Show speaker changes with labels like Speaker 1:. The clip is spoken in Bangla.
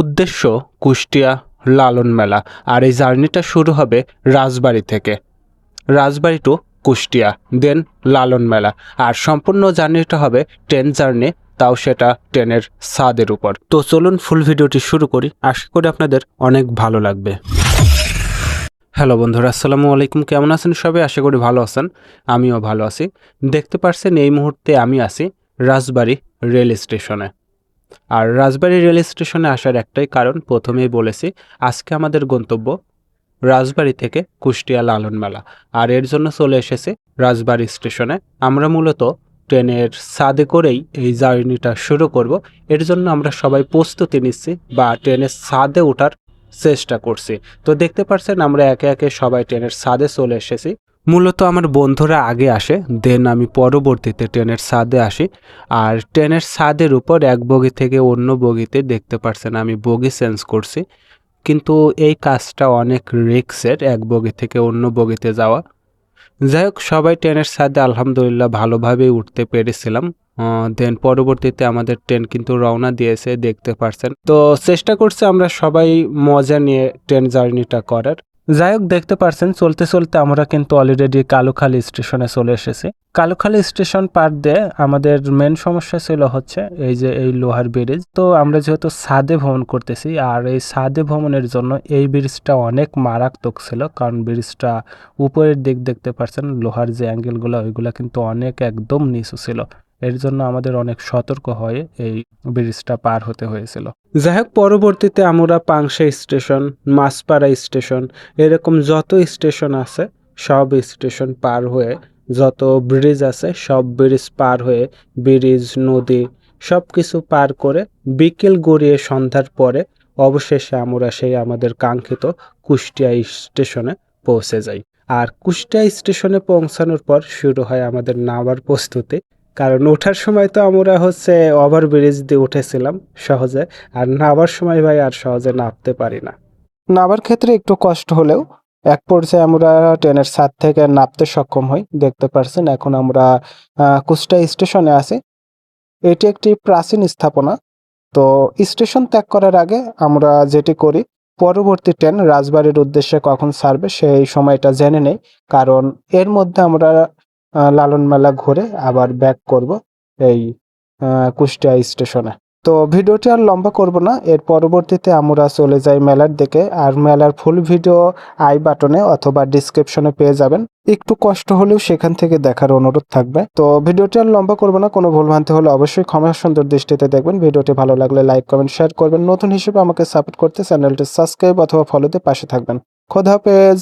Speaker 1: উদ্দেশ্য কুষ্টিয়া লালন মেলা। আর এই জার্নিটা শুরু হবে রাজবাড়ি থেকে। রাজবাড়ি টু কুষ্টিয়া দেন লালন মেলা। আর সম্পূর্ণ জার্নিটা হবে ট্রেন জার্নি, তাও সেটা ট্রেনের ছাদের উপর। তো চলুন ফুল ভিডিওটি শুরু করি। আশা করি আপনাদের অনেক ভালো লাগবে। হ্যালো বন্ধুরা, আসসালামু আলাইকুম। কেমন আছেন সবাই? আশা করি ভালো আছেন। আমিও ভালো আছি। দেখতে পারছেন, এই মুহূর্তে আমি আছি রাজবাড়ি রেল স্টেশনে। আর রাজবাড়ি রেল স্টেশনে আসার একটাই কারণ প্রথমেই বলেছি, আজকে আমাদের গন্তব্য রাজবাড়ি থেকে কুষ্টিয়া লালন মেলা আর এর জন্য চলে এসেছি রাজবাড়ি স্টেশনে। আমরা মূলত ট্রেনের ছাদে করেই এই জার্নিটা শুরু করব। এর জন্য আমরা সবাই প্রস্তুতি নিচ্ছি বা ট্রেনের ছাদে ওঠার চেষ্টা করছি। তো দেখতে পাচ্ছেন আমরা একে একে সবাই ট্রেনের ছাদে চলে এসেছি। মূলত আমার বন্ধুরা আগে আসে দেন আমি পরবর্তীতে ট্রেনের ছাদে আসি। আর ট্রেনের ছাদের উপর এক বগি থেকে অন্য বগিতে দেখতে পারছেন আমি বগি চেঞ্জ করছি। কিন্তু এই কাজটা অনেক রিক্সের, এক বগি থেকে অন্য বগিতে যাওয়া। যাই হোক, সবাই ট্রেনের ছাদে আলহামদুলিল্লাহ ভালোভাবেই উঠতে পেরেছিলাম। দেন পরবর্তীতে আমাদের ট্রেন কিন্তু রওনা দিয়েছে, দেখতে পারছেন। তো চেষ্টা করছি আমরা সবাই মজা নিয়ে ট্রেন জার্নিটা করার। যাই হোক দেখতে পারছেন, চলতে চলতে আমরা কিন্তু অলরেডি কালুখালী স্টেশনে চলে এসেছি। কালুখালী স্টেশন পার দিয়ে আমাদের মেন সমস্যা ছিল হচ্ছে এই যে এই লোহার ব্রিজ তো আমরা যেহেতু ছাদে ভ্রমণ করতেছি, আর এই ছাদে ভ্রমণের জন্য এই ব্রিজটা অনেক মারাত্মক ছিল, কারণ ব্রিজটা উপরের দিক দেখতে পারছেন, লোহার যে অ্যাঙ্গেলগুলো ওইগুলো কিন্তু অনেক একদম নিচু ছিল। এর জন্য আমাদের অনেক সতর্ক হয়ে এই ব্রিজটা পার হতে হয়েছিল। যাই হোক পরবর্তীতে আমরা পাংশা স্টেশন, মাছপাড়া স্টেশন, এরকম যত স্টেশন আছে, সব স্টেশন পার হয়ে, যত ব্রিজ আছে, সব ব্রিজ পার হয়ে, ব্রিজ, নদী সব কিছু পার করে, বিকেল গড়িয়ে সন্ধ্যার পরে, অবশেষে আমরা সেই আমাদের কাঙ্ক্ষিত কুষ্টিয়া স্টেশনে পৌঁছে যাই। আর কুষ্টিয়া স্টেশনে পৌঁছানোর পর শুরু হয় আমাদের নামার প্রস্তুতি। কারণ ওঠার সময় তো আমরা হচ্ছে ওভার ব্রিজ দিয়ে উঠেছিলাম সহজে, আর নামার সময় ভাই আর সহজে নামতে পারি না। নামার ক্ষেত্রে একটু কষ্ট হলেও এক পর্যায়ে আমরা ট্রেনের ছাদ থেকে নামতে সক্ষম হই, দেখতে পারছেন এখন আমরা কুষ্টিয়া স্টেশনে আছি। এটি একটি প্রাচীন স্থাপনা। তো স্টেশন ত্যাগ করার আগে আমরা যেটি করি, পরবর্তী ট্রেন রাজবাড়ির উদ্দেশ্যে কখন ছাড়বে সেই সময়টা জেনে নেই। কারণ এর মধ্যে আমরা লালন মেলা ঘুরে আবার ব্যাক করব এই কুষ্টিয়া স্টেশনে তো ভিডিওটি আর লম্বা করব না, এর পরবর্তীতে আমরা চলে যাই মেলার দিকে, আর মেলার ফুল ভিডিও আই বাটনে অথবা ডিসক্রিপশনে পেয়ে যাবেন। একটু কষ্ট হলেও সেখান থেকে দেখার অনুরোধ থাকবে। তো ভিডিওটি আর লম্বা করব না, কোনো ভুলভ্রান্তি হলে অবশ্যই ক্ষমা সুন্দর দৃষ্টিতে দেখবেন। ভিডিওটি ভালো লাগলে লাইক কমেন্ট শেয়ার করবেন। নতুন হিসেবে আমাকে সাপোর্ট করতে চ্যানেলটি সাবস্ক্রাইব অথবা ফলোতে পাশে থাকবেন। খোদা হাফেজ!